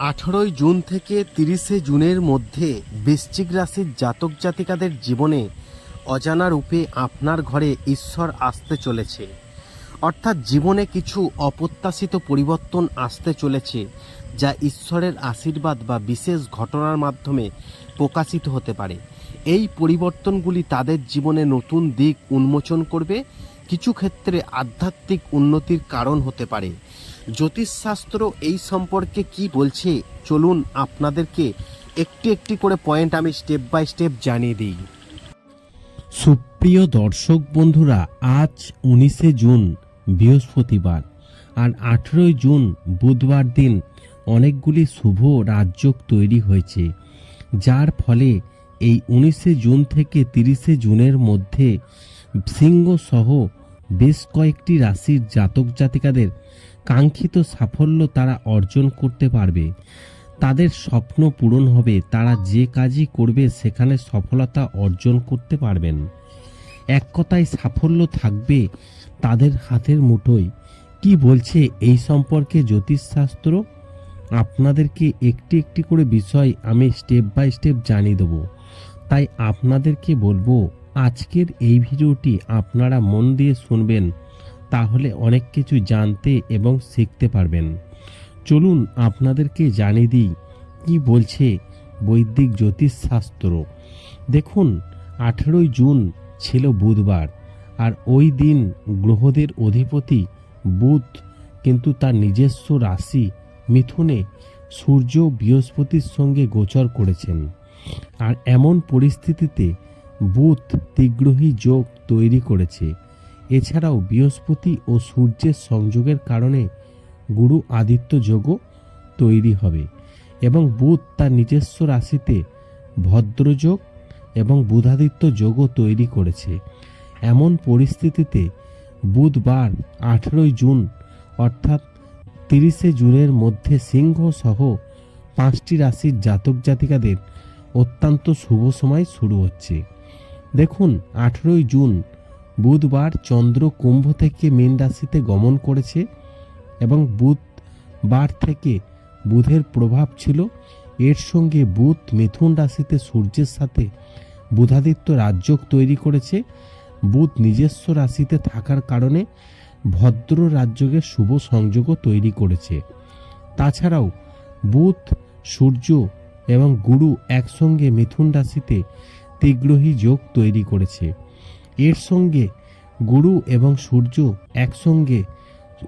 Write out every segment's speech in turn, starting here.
আঠারোই জুন থেকে তিরিশে জুনের মধ্যে বৃশ্চিক রাশির জাতক জাতিকাদের জীবনে অজানা রূপে আপনার ঘরে ঈশ্বর আসতে চলেছে। অর্থাৎ জীবনে কিছু অপ্রত্যাশিত পরিবর্তন আসতে চলেছে, যা ঈশ্বরের আশীর্বাদ বা বিশেষ ঘটনার মাধ্যমে প্রকাশিত হতে পারে। এই পরিবর্তনগুলি তাদের জীবনে নতুন দিক উন্মোচন করবে, কিছু ক্ষেত্রে আধ্যাত্মিক উন্নতির কারণ হতে পারে। জ্যোতিষশাস্ত্র এই সম্পর্কে কি বলছে? চলুন আপনাদেরকে একটি একটি করে পয়েন্ট আমি স্টেপ বাই স্টেপ জানিয়ে দিই। সুপ্রিয় দর্শক বন্ধুরা, আজ উনিশে জুন, বৃহস্পতিবার আর আঠেরোই জুন, বুধবার দিন অনেকগুলি শুভ রাজযোগ তৈরি হয়েছে। যার ফলে এই উনিশে জুন থেকে তিরিশে জুনের মধ্যে সিংহ সহ বেশ কয়েকটি রাশির জাতক জাতিকাদের কাঙ্ক্ষিত সাফল্য তারা অর্জন করতে পারবে। তাদের স্বপ্ন পূরণ হবে, তারা যে কাজই করবে সেখানে সফলতা অর্জন করতে পারবেন। এক কথায় সাফল্য থাকবে তাদের হাতের মুঠোয়। কি বলছে এই সম্পর্কে জ্যোতিষশাস্ত্র? আপনাদেরকে একটি একটি করে বিষয় আমি স্টেপ বাই স্টেপ জানিয়ে দেবো। তাই আপনাদেরকে বলব, আজকের এই ভিডিওটি আপনারা মন দিয়ে শুনবেন। তাহলে অনেক কিছু জানতে এবং শিখতে পারবেন। চলুন আপনাদেরকে জানিয়ে দিই, কি বলছে বৈদিক জ্যোতিষশাস্ত্র? দেখুন, আঠেরোই জুন ছিল বুধবার, আর ওই দিন গ্রহদের অধিপতি বুধ কিন্তু তার নিজস্ব রাশি মিথুনে সূর্য বৃহস্পতির সঙ্গে গোচর করেছেন। আর এমন পরিস্থিতিতে বুধ তিগ্রহী যোগ তৈরি করেছে। এছাড়াও বৃহস্পতি ও সূর্যের সংযোগের কারণে গুরু আদিত্য যোগও তৈরি হবে এবং বুধ তার নিজস্ব রাশিতে ভদ্রযোগ এবং বুধাদিত্য যোগও তৈরি করেছে। এমন পরিস্থিতিতে বুধবার আঠেরোই জুন অর্থাৎ তিরিশে জুনের মধ্যে সিংহ সহ পাঁচটি রাশির জাতক জাতিকাদের অত্যন্ত শুভ সময় শুরু হচ্ছে। দেখুন, আঠেরোই জুন বুধবার চন্দ্র কুম্ভ থেকে মীন রাশিতে গমন করেছে এবং বুধবার থেকে বুধের প্রভাব ছিল। এর সঙ্গে বুধ মিথুন রাশিতে সূর্যের সাথে বুধাদিত্য রাজযোগ তৈরি করেছে। বুধ নিজস্ব রাশিতে থাকার কারণে ভদ্র রাজযোগের শুভ সংযোগও তৈরি করেছে। তাছাড়াও বুধ, সূর্য এবং গুরু একসঙ্গে মিথুন রাশিতে তিগ্রহী যোগ তৈরি করেছে। এর সঙ্গে গুরু এবং সূর্য একসঙ্গে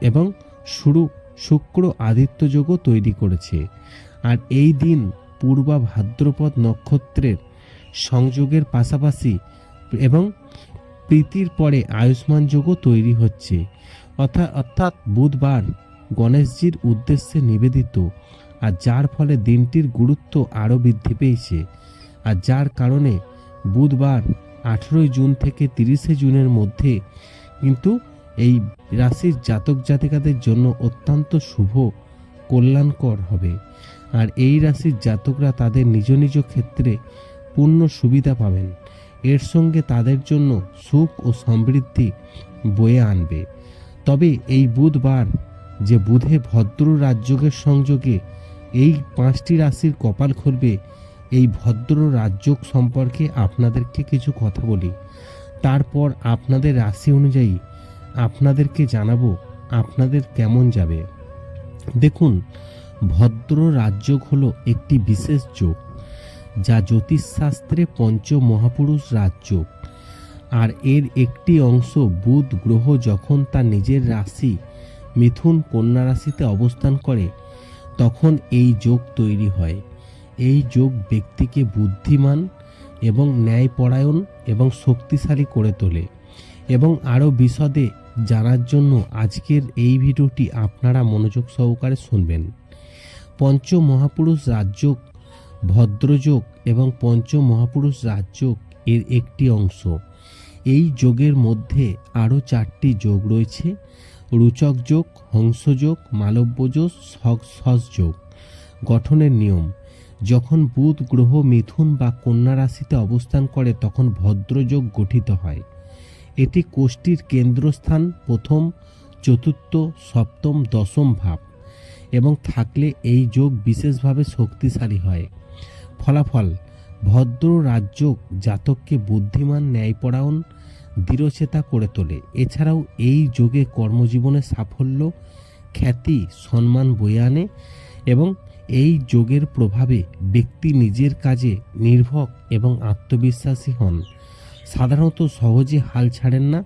এবং শুরু শুক্র আদিত্য যোগও তৈরি করেছে। আর এই দিন পূর্বা ভাদ্রপদ নক্ষত্রের সংযোগের পাশাপাশি এবং প্রীতির পরে আয়ুষ্মান যোগও তৈরি হচ্ছে। অর্থাৎ অর্থাৎ বুধবার গণেশজির উদ্দেশ্যে নিবেদিত। আর যার ফলে দিনটির গুরুত্ব আরও বৃদ্ধি পেয়েছে। আর যার কারণে বুধবার আঠেরোই জুন থেকে তিরিশে জুনের মধ্যে কিন্তু এই রাশির জাতক জাতিকাদের জন্য অত্যন্ত শুভ, কল্যাণকর হবে। আর এই রাশির জাতকরা তাদের নিজ নিজ ক্ষেত্রে পূর্ণ সুবিধা পাবেন। এর সঙ্গে তাদের জন্য সুখ ও সমৃদ্ধি বয়ে আনবে। তবে এই বুধবার যে বুধে ভদ্র রাজযোগের সংযোগে এই পাঁচটি রাশির কপাল খুলবে এই ভদ্র রাজযোগ সম্পর্কে আপনাদেরকে কিছু কথা বলি। তারপর আপনাদের রাশি অনুযায়ী আপনাদেরকে জানাব আপনাদের কেমন যাবে। দেখুন, ভদ্র রাজযোগ হলো একটি বিশেষ যোগ, যা জ্যোতিষশাস্ত্রে পঞ্চ মহাপুরুষ রাজযোগ। আর এর একটি অংশ বুধ গ্রহ যখন তার নিজের রাশি মিথুন কন্যা রাশিতে অবস্থান করে, তখন এই যোগ তৈরি হয়। এই যোগ ব্যক্তিকে বুদ্ধিমান এবং ন্যায়পরায়ণ এবং শক্তিশালী করে তোলে। এবং আরও বিশদে জানার জন্য আজকের এই ভিডিওটি আপনারা মনোযোগ সহকারে শুনবেন। পঞ্চ মহাপুরুষ রাজযোগ, ভদ্রযোগ এবং পঞ্চ মহাপুরুষ রাজযোগ এর একটি অংশ। এই যোগের মধ্যে আরও চারটি যোগ রয়েছে। রুচক যোগ হংসযোগ, মালব্যযোগ সহযোগ গঠনের নিয়ম। যখন বুধ গ্রহ মিথুন বা কন্যা রাশিতে অবস্থান করে, তখন ভদ্রযোগ গঠিত হয়। এটি কোষ্ঠীর কেন্দ্রস্থান, প্রথম, চতুর্থ, সপ্তম, দশম ভাব এবং থাকলে এই যোগ বিশেষভাবে শক্তিশালী হয়। ফলাফল, ভদ্র রাজ্য জাতককে বুদ্ধিমান, ন্যায়পরায়ণ, দৃঢ়চেতা করে তোলে। এছাড়াও এই যোগে কর্মজীবনে সাফল্য, খ্যাতি, সম্মান বয়ে আনে এবং এই যোগের প্রভাবে ব্যক্তি নিজের কাজে নির্ভর এবং আত্মবিশ্বাসী হন। সাধারণত সহজে হাল ছাড়েন না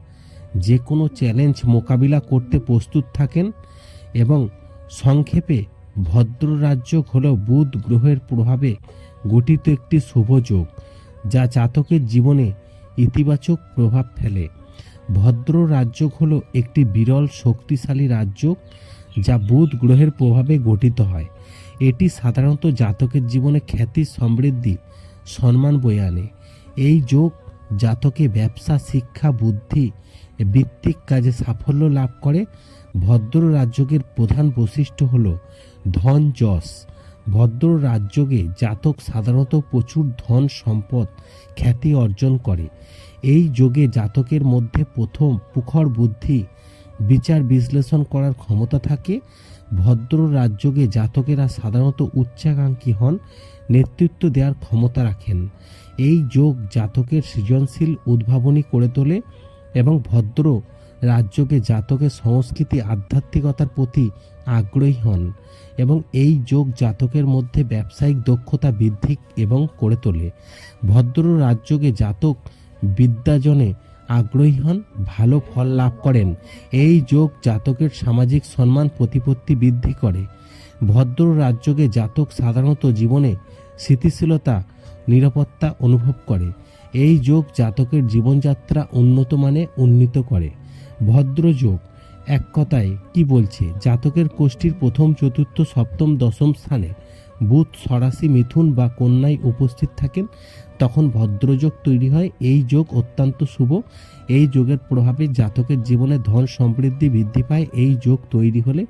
যে কোনো চ্যালেঞ্জ মোকাবিলা করতে প্রস্তুত থাকেন এবং সংক্ষেপে ভদ্র রাজ্য হল বুধ গ্রহের প্রভাবে গঠিত একটি শুভ যোগ, যা জাতকের জীবনে ইতিবাচক প্রভাব ফেলে। ভদ্র রাজ্য হল একটি বিরল শক্তিশালী রাজ্য, যা বুধ গ্রহের প্রভাবে গঠিত হয়। এটি সাধারণত জাতকের জীবনে খ্যাতি, সমৃদ্ধি, সম্মান বয়ে আনে। এই যোগ জাতকে ব্যবসা, শিক্ষা, বুদ্ধি, ভিত্তিক কাজে সাফল্য লাভ করে। ভদ্র রাজ্যকের প্রধান বৈশিষ্ট্য হল ধন, যশ। ভদ্র রাজ্যকে জাতক সাধারণত প্রচুর ধন, সম্পদ, খ্যাতি অর্জন করে। এই যোগে জাতকের মধ্যে প্রথম পুখর বুদ্ধি, বিচার, বিশ্লেষণ করার ক্ষমতা থাকে। ভদ্র রাজ্যকে জাতকেরা সাধারণত উচ্চাকাঙ্ক্ষী হন, নেতৃত্ব দেওয়ার ক্ষমতা রাখেন। এই যোগ জাতকের সৃজনশীল উদ্ভাবনী করে তোলে এবং ভদ্র রাজ্যকে জাতকের সংস্কৃতি আধ্যাত্মিকতার প্রতি আগ্রহী হন এবং এই যোগ জাতকের মধ্যে ব্যবসায়িক দক্ষতা বৃদ্ধি এবং করে তোলে। ভদ্র রাজ্যকে জাতক বিদ্যাজনে আগ্রহী হন, ভালো ফল লাভ করেন। এই যোগ জাতকের সামাজিক সম্মান প্রতিপত্তি বৃদ্ধি করে। ভদ্র রাজ্যকে জাতক সাধারণত জীবনে স্থিতিশীলতা, নিরাপত্তা অনুভব করে। এই যোগ জাতকের জীবনযাত্রা উন্নত মানে উন্নীত করে। ভদ্র যোগ, এক কথায়, কি বলছে? জাতকের কোষ্ঠীর প্রথম, চতুর্থ, সপ্তম, দশম স্থানে বুধ, সরাসি, মিথুন বা কন্যায় উপস্থিত থাকেন, তখন ভদ্রযোগ তৈরি হয়। এই যোগ অত্যন্ত শুভ। এই যোগের প্রভাবে জাতকের জীবনে ধন সমৃদ্ধি বৃদ্ধি পায়। এই যোগ তৈরি হলে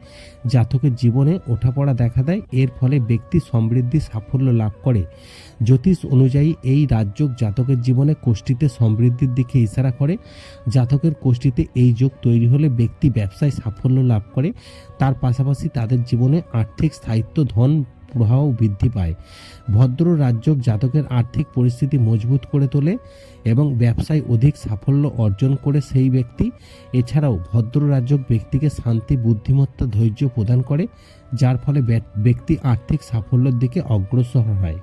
জাতকের জীবনে ওঠাপড়া দেখা দেয়। এর ফলে ব্যক্তি সমৃদ্ধি, সাফল্য লাভ করে। জ্যোতিষ অনুযায়ী এই রাজযোগ জাতকের জীবনে কোষ্ঠীতে সমৃদ্ধির দিকে ইশারা করে। জাতকের কোষ্ঠীতে এই যোগ তৈরি হলে ব্যক্তি ব্যবসায় সাফল্য লাভ করে। তার পাশাপাশি তাদের জীবনে আর্থিক, স্থায়িত্ব, ধন প্রবাহ বৃদ্ধি পায়। ভদ্র রাজ্যক জাতকের আর্থিক পরিস্থিতি মজবুত করে তোলে এবং ব্যবসায় অধিক সাফল্য অর্জন করে সেই ব্যক্তি। এছাড়াও ভদ্র রাজ্যক ব্যক্তিকে শান্তি, বুদ্ধিমত্তা, ধৈর্য প্রদান করে, যার ফলে ব্যক্তি আর্থিক সাফল্যের দিকে অগ্রসর হয়।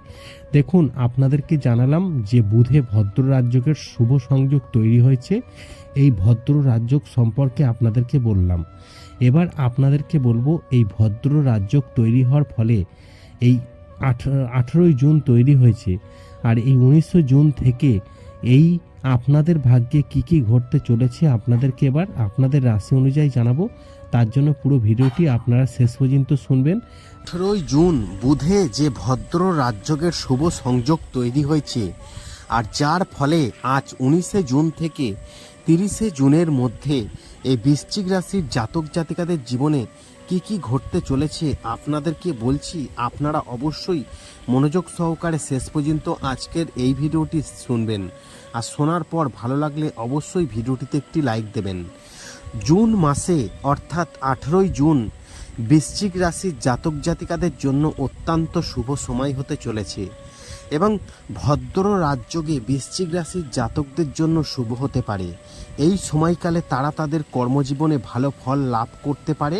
দেখুন, আপনাদেরকে জানালাম যে বুধে ভদ্র রাজ্যকের শুভ সংযোগ তৈরি হয়েছে। এই ভদ্র রাজ্যক সম্পর্কে আপনাদেরকে বললাম। এবার আপনাদেরকে বলব, এই ভদ্র রাজ্যক তৈরি হওয়ার ফলে এই আঠেরোই জুন তৈরি হয়েছে। আর এই উনিশশো জুন থেকে এই আপনাদের ভাগ্যে কি কি ঘটতে চলেছে আপনাদেরকে এবার আপনাদের রাশি অনুযায়ী জানাব। তার জন্য পুরো ভিডিওটি আপনারা শেষ পর্যন্ত শুনবেন। আঠেরোই জুন বুধে যে ভদ্র রাজ্যকের শুভ সংযোগ তৈরি হয়েছে, আর যার ফলে আজ উনিশে জুন থেকে তিরিশে জুনের মধ্যে এই বৃশ্চিক রাশির জাতক জাতিকাদের জীবনে কি কি ঘটতে চলেছে আপনাদেরকে বলছি, আপনারা অবশ্যই মনোযোগ সহকারে শেষ পর্যন্ত আজকের এই ভিডিওটি শুনবেন। আর শোনার পর ভালো লাগলে অবশ্যই ভিডিওটিতে একটি লাইক দেবেন। জুন মাসে, অর্থাৎ আঠেরোই জুন, বৃশ্চিক রাশির জাতক জাতিকাদের জন্য অত্যন্ত শুভ সময় হতে চলেছে। এবং ভদ্র রাজ্যকে বৃশ্চিক রাশির জাতকদের জন্য শুভ হতে পারে। এই সময়কালে তারা তাদের কর্মজীবনে ভালো ফল লাভ করতে পারে,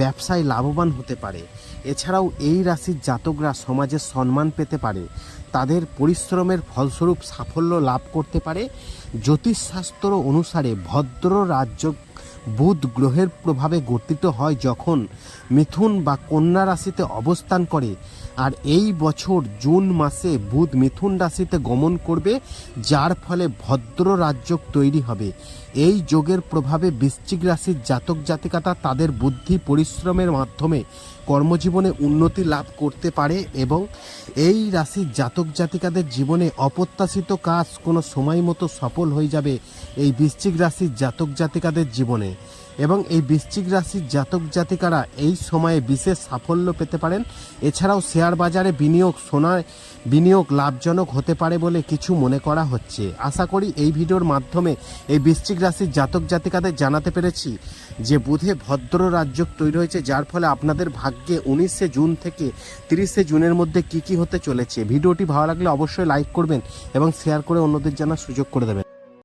ব্যবসায় লাভবান হতে পারে। এছাড়াও এই রাশির জাতকরা সমাজে সম্মান পেতে পারে, তাদের পরিশ্রমের ফলস্বরূপ সাফল্য লাভ করতে পারে। জ্যোতিষশাস্ত্র অনুসারে ভদ্র রাজ্য বুধ গ্রহের প্রভাবে গঠিত হয় যখন মিথুন বা কন্যা রাশিতে অবস্থান করে। আর এই বছর জুন মাসে বুধ মিথুন রাশিতে গমন করবে, যার ফলে ভদ্র রাজ্য তৈরি হবে। এই যোগের প্রভাবে বৃশ্চিক রাশির জাতক জাতিকাতা তাদের বুদ্ধি পরিশ্রমের মাধ্যমে কর্মজীবনে উন্নতি লাভ করতে পারে এবং এই রাশির জাতক জাতিকাদের জীবনে অপ্রত্যাশিত কাজ কোনো সময় মতো সফল হয়ে যাবে এই বৃশ্চিক রাশির জাতক জাতিকাদের জীবনে। এবং এই বৃশ্চিক রাশির জাতক জাতিকারা এই সময়ে বিশেষ সাফল্য পেতে পারেন। এছাড়াও শেয়ার বাজারে বিনিয়োগ সোনায় বিনিয়োগ লাভজনক হতে পারে বলে কিছু মনে করা হচ্ছে। আশা করি এই ভিডিওর মাধ্যমে এই বৃশ্চিক রাশির জাতক জাতিকাদের জানাতে পেরেছি যে বুধে ভদ্র রাজ্য তৈরি হয়েছে, যার ফলে আপনাদের ভাগ্যে উনিশে জুন থেকে তিরিশে জুনের মধ্যে কি কি হতে চলেছে। ভিডিওটি ভালো লাগলে অবশ্যই লাইক করবেন এবং শেয়ার করে অন্যদের জানার সুযোগ করে দেবেন।